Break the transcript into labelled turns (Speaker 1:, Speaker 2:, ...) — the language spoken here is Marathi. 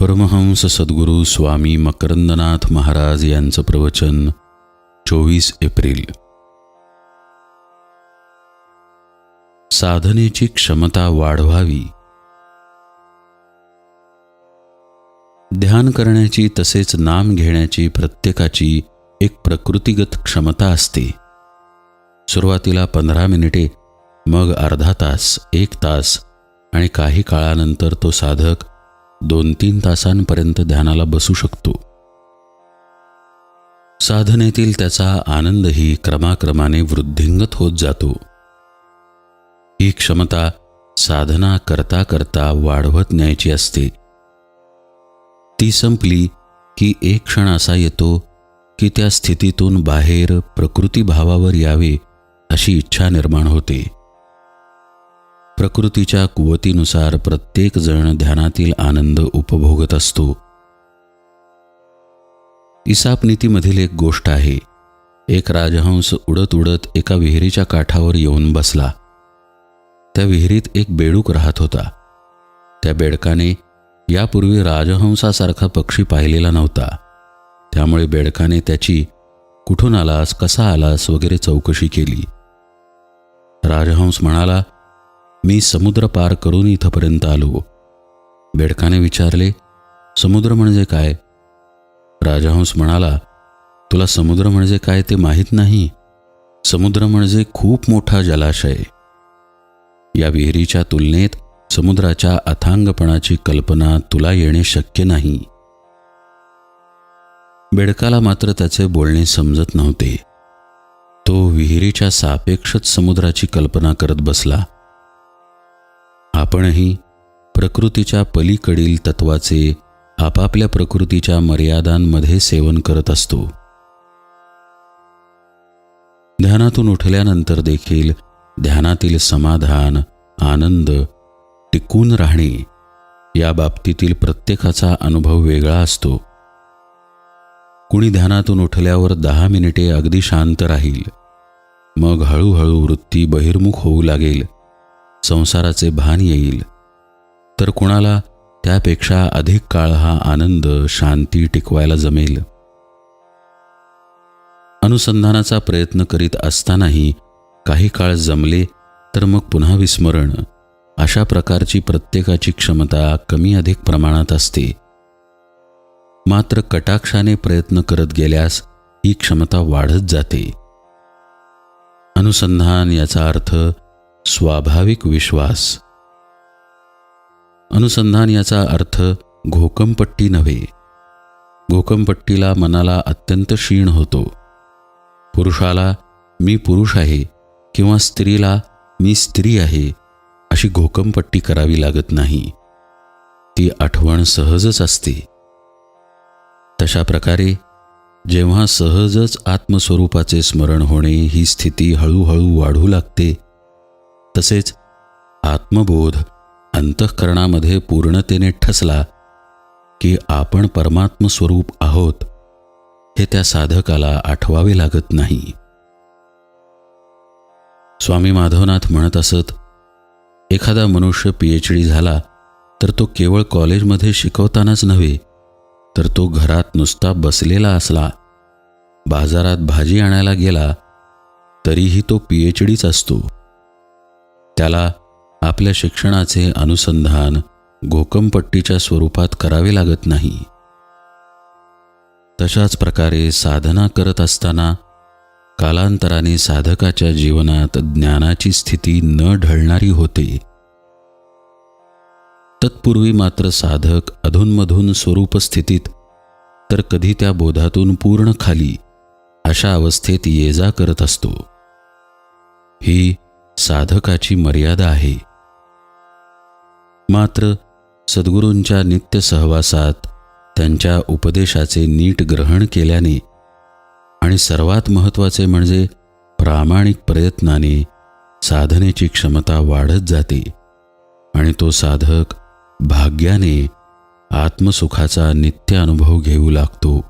Speaker 1: परमहंस सद्गुरू स्वामी मकरंदनाथ महाराज यांचं प्रवचन चोवीस एप्रिल. साधनेची क्षमता वाढवावी. ध्यान करण्याची तसेच नाम घेण्याची प्रत्येकाची एक प्रकृतिगत क्षमता असते. सुरुवातीला पंधरा मिनिटे मग अर्धा तास एक तास आणि काही काळानंतर तो साधक दोन तीन तासांपर्यंत ध्यानाला बसू शकतो. साधनेतील त्याचा आनंदही क्रमाक्रमाने वृद्धिंगत होत जातो. ही क्षमता साधना करता करता वाढवत न्यायची असते. ती संपली की एक क्षण असा येतो की त्या स्थितीतून बाहेर प्रकृती भावावर यावे अशी इच्छा निर्माण होते. प्रकृतीच्या कुवतीनुसार प्रत्येक जण ध्यानातील आनंद उपभोगत असतो. इसाप नीतीमधील एक गोष्ट आहे. एक राजहंस उडत उडत एका विहिरीच्या काठावर येऊन बसला. त्या विहिरीत एक बेडूक राहत होता. त्या बेडकाने यापूर्वी राजहंसासारखा पक्षी पाहिलेला नव्हता. त्यामुळे बेडकाने त्याची कुठून आलास कसा आलास वगैरे चौकशी केली. राजहंस म्हणाला मी समुद्र पार करून इथंपर्यंत आलो. बेडकाने विचारले समुद्र म्हणजे काय? राजहंस म्हणाला तुला समुद्र म्हणजे काय ते माहीत नाही. समुद्र म्हणजे खूप मोठा जलाशय. या विहिरीच्या तुलनेत समुद्राच्या अथांगपणाची कल्पना तुला येणे शक्य नाही. बेडकाला मात्र त्याचे बोलणे समजत नव्हते. तो विहिरीच्या सापेक्षच समुद्राची कल्पना करत बसला. आपणही प्रकृतीच्या पलीकडील तत्वाचे आपापल्या प्रकृतीच्या मर्यादांमध्ये सेवन करत असतो. ध्यानातून उठल्यानंतर देखील ध्यानातील समाधान आनंद टिकून राहणे या बाबतीतील प्रत्येकाचा अनुभव वेगळा असतो. कुणी ध्यानातून उठल्यावर दहा मिनिटे अगदी शांत राहील. मग हळूहळू वृत्ती बहिर्मुख होऊ लागेल. संसाराचे भान येईल. तर कुणाला? त्यापेक्षा अधिक काळ हा आनंद शांती टिकवायला जमेल. अनुसंधानाचा प्रयत्न करीत असतानाही काही काळ जमले तर मग पुन्हा विस्मरण. अशा प्रकारची प्रत्येकाची क्षमता कमी अधिक प्रमाणात असते. मात्र कटाक्षाने प्रयत्न करत गेल्यास ही क्षमता वाढत जाते. अनुसंधान याचा अर्थ स्वाभाविक विश्वास. अनुसंधान याचा अर्थ घोकमपट्टी नव्हे. घोकमपट्टीला मनाला अत्यंत क्षीण होतो. पुरुषाला मी पुरुष आहे किंवा स्त्रीला मी स्त्री आहे अशी घोकमपट्टी करावी लागत नाही. ती आठवण सहजच असते. तशा प्रकारे जेव्हा सहजच आत्मस्वरूपाचे स्मरण होणे ही स्थिती हळूहळू वाढू लागते तसेच आत्मबोध अंतःकरणामध्ये पूर्णतेने ठसला की आपण परमात्म स्वरूप आहोत हे त्या साधकाला आठवावे लागत नाही. स्वामी माधवनाथ म्हणत असत एखादा मनुष्य पी एच डी झाला तर तो केवळ कॉलेजमध्ये शिकवतानाच नव्हे तर तो घरात नुसता बसलेला असला बाजारात भाजी आणायला गेला तरीही तो पी एच डीच असतो. त्याला आपल्या शिक्षणाचे अनुसंधान घोकमपट्टीच्या स्वरूपात करावे लागत नाही. तशाच प्रकारे साधना करत असताना कालांतराने साधकाच्या जीवनात ज्ञानाची स्थिती न ढळणारी होते. तत्पूर्वी मात्र साधक अधूनमधून स्वरूप स्थितीत तर कधी त्या बोधातून पूर्ण खाली अशा अवस्थेत ये जा करत असतो. ही साधकाची मर्यादा आहे. मात्र सद्गुरूंच्या नित्य सहवासात त्यांच्या उपदेशाचे नीट ग्रहण केल्याने आणि सर्वात महत्त्वाचे म्हणजे प्रामाणिक प्रयत्नाने साधनेची क्षमता वाढत जाते आणि तो साधक भाग्याने आत्मसुखाचा नित्य अनुभव घेऊ लागतो.